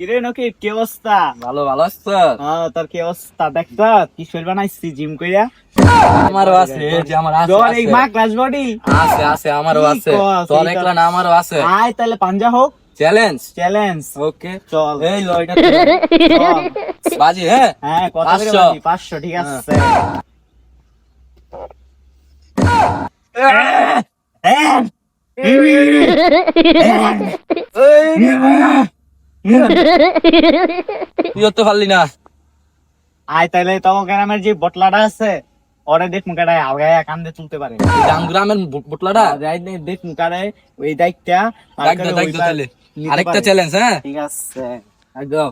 কিরে নাকি কি অবস্থা? ভালো ভালো আছো হ্যাঁ তোর কি অবস্থা? দেখতো কি শরীর বানাইছি জিম কইরা। আমারও আছে যে আমার আছে তোর এই মা ক্লাস বডি আছে আছে আমারও আছে। তোর একলা না আমারও আছে। আয় তাহলে পাঞ্জা হোক। চ্যালেঞ্জ চ্যালেঞ্জ ওকে চল। এই লো এটা বাজি হ্যাঁ? হ্যাঁ কত করে বাজি? পাঁচশো ঠিক আছে। তুই তো পারলি না। আয় তখন গ্রামের যে বটলাটা আছে ওরে দেখ আলগায় কান্দে তুলতে পারে। জামগ্রামের বুটলাটা? দেখ মুখারে ওই দায়িত্বটা তাহলে আরেকটা চ্যালেঞ্জ হ্যাঁ? ঠিক আছে। একদম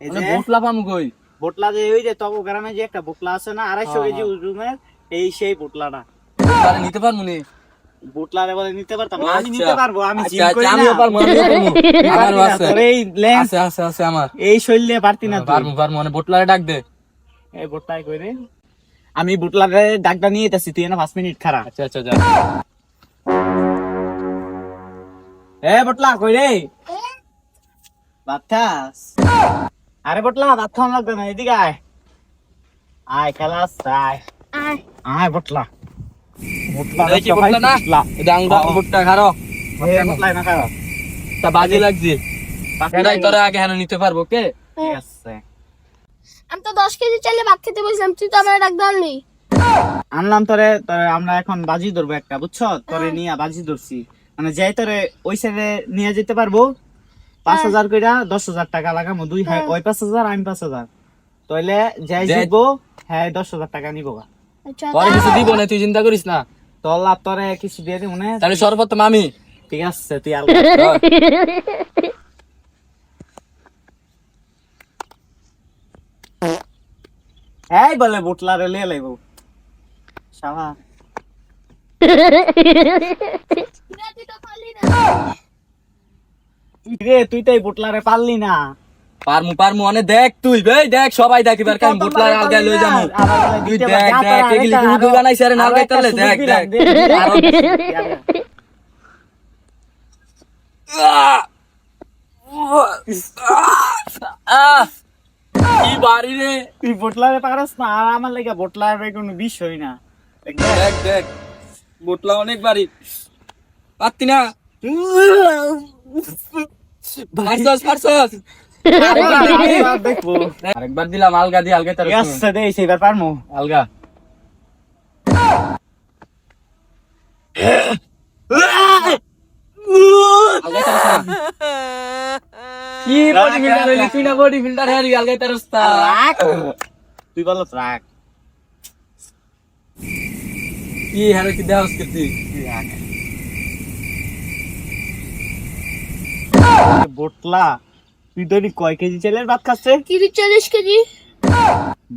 এই যে বুটলা পাম কই? বোটলা যে ওই যে তখন গ্রামে যে একটা বোটলা আছে না আড়াইশো কেজি ওজনের এই সেই বোটলাটা। নিতে পারমু নি? বোটলারে বলে নিতে পারতাম আমি আচ্ছা। নিতে পারব আমি আচ্ছা, জিম আচ্ছা, করি না পারব আমিও পারব। আমারও আছে। এই লেন্স আছে আছে আছে আমার। এই শৈলে পারতি না পারমু মানে বুটলারে ডাক দে। এই বোটলাই কইরে আমি বোটলারে ডাকটা নিয়ে যেতেছি তুই না পাঁচ মিনিট খারা আচ্ছা আচ্ছা যা। এ বোটলা কই রে? বাতাস। আরে বোটলা খাওয়া লাগবে না এদিকে আয়। আয় খেলাস আয়। আয়। বোটলা বোটলা। বাজি লাগছে। তোরা আগে হেন নিতে পারব কে? আমি তো দশ কেজি চাইলে ভাত খেতে বসলাম তুই তো আমার ডাক ধরলি আনলাম তোরে তোরে আমরা এখন বাজি ধরবো একটা বুঝছ? তোরে নিয়ে বাজি ধরছি। মানে যাই তোরে ওই সাইডে নিয়ে যেতে পারব পাঁচ হাজার কইরা দশ হাজার টাকা লাগামো দুই হয় ওই পাঁচ হাজার আমি পাঁচ হাজার। তাইলে যাই যাইবো হ্যাঁ দশ হাজার টাকা নিবো গা। পরে কিছু দিব না তুই চিন্তা করিস না। তোর লাভ তোরে কিছু দিয়ে দিব না। তাহলে সর্বপ্রথম আমি। ঠিক আছে তুই আর এই বলে বুটলা রে লিয়ে লাইব। শালা। তুই তুই তো এই বুটলা রে পারলি না। পারমু পারমু মানে দেখ তুই ভাই দেখ সবাই দেখ এবার কেন বুটলার আলগা লই যামু তুই দেখ দেখ এগুলি কি মুভি বানাইছে আরে নালগাই তাহলে দেখ দেখ। কি বাড়ি রে। তুই বুটলারে পারস না আর আমার লাগে বুটলারে কোনো বিষয় না। দেখ দেখ বুটলা অনেক বাড়ি। পারতি না? পারছস পারছস। আরেকবার দেখব আরেকবার দিলাম আলগা দি আলগা তার ঠিক আছে দে সেইবার পারমু আলগা আলগা তারস না। কি বডি ফিল্টার হইলি তুই না বডি ফিল্টার হেরি আলগা তারস তা রাখ তুই বলো রাখ কি হেরে কি দেহস করতি বুটলা তুই তো কয় কেজি চালের ভাত খাচ্ছে? তিরিশ চল্লিশ কেজি।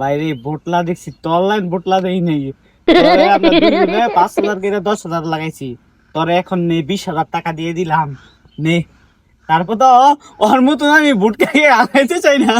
বাইরে বোটলা দেখছি তোর বোটলা দেই নেই। পাঁচ হাজার কেটে দশ হাজার লাগাইছি। তোরে এখন নে বিশ হাজার টাকা দিয়ে দিলাম। নে। তারপর তো ওর মতন আমি বুট খাইয়ে আগাইতে চাই না।